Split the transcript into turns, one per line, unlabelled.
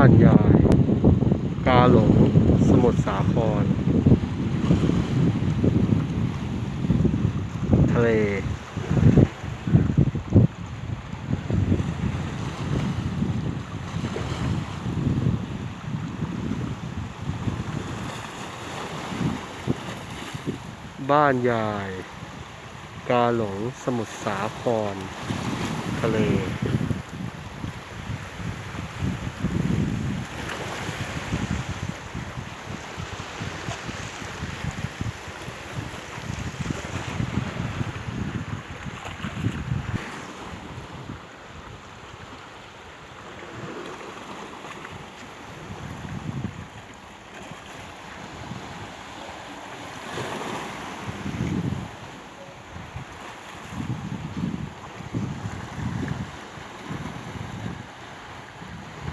านยาย กาหลง สมุทรสาคร ทะเล บ้านยาย กาหลง สมุทรสาคร ทะเล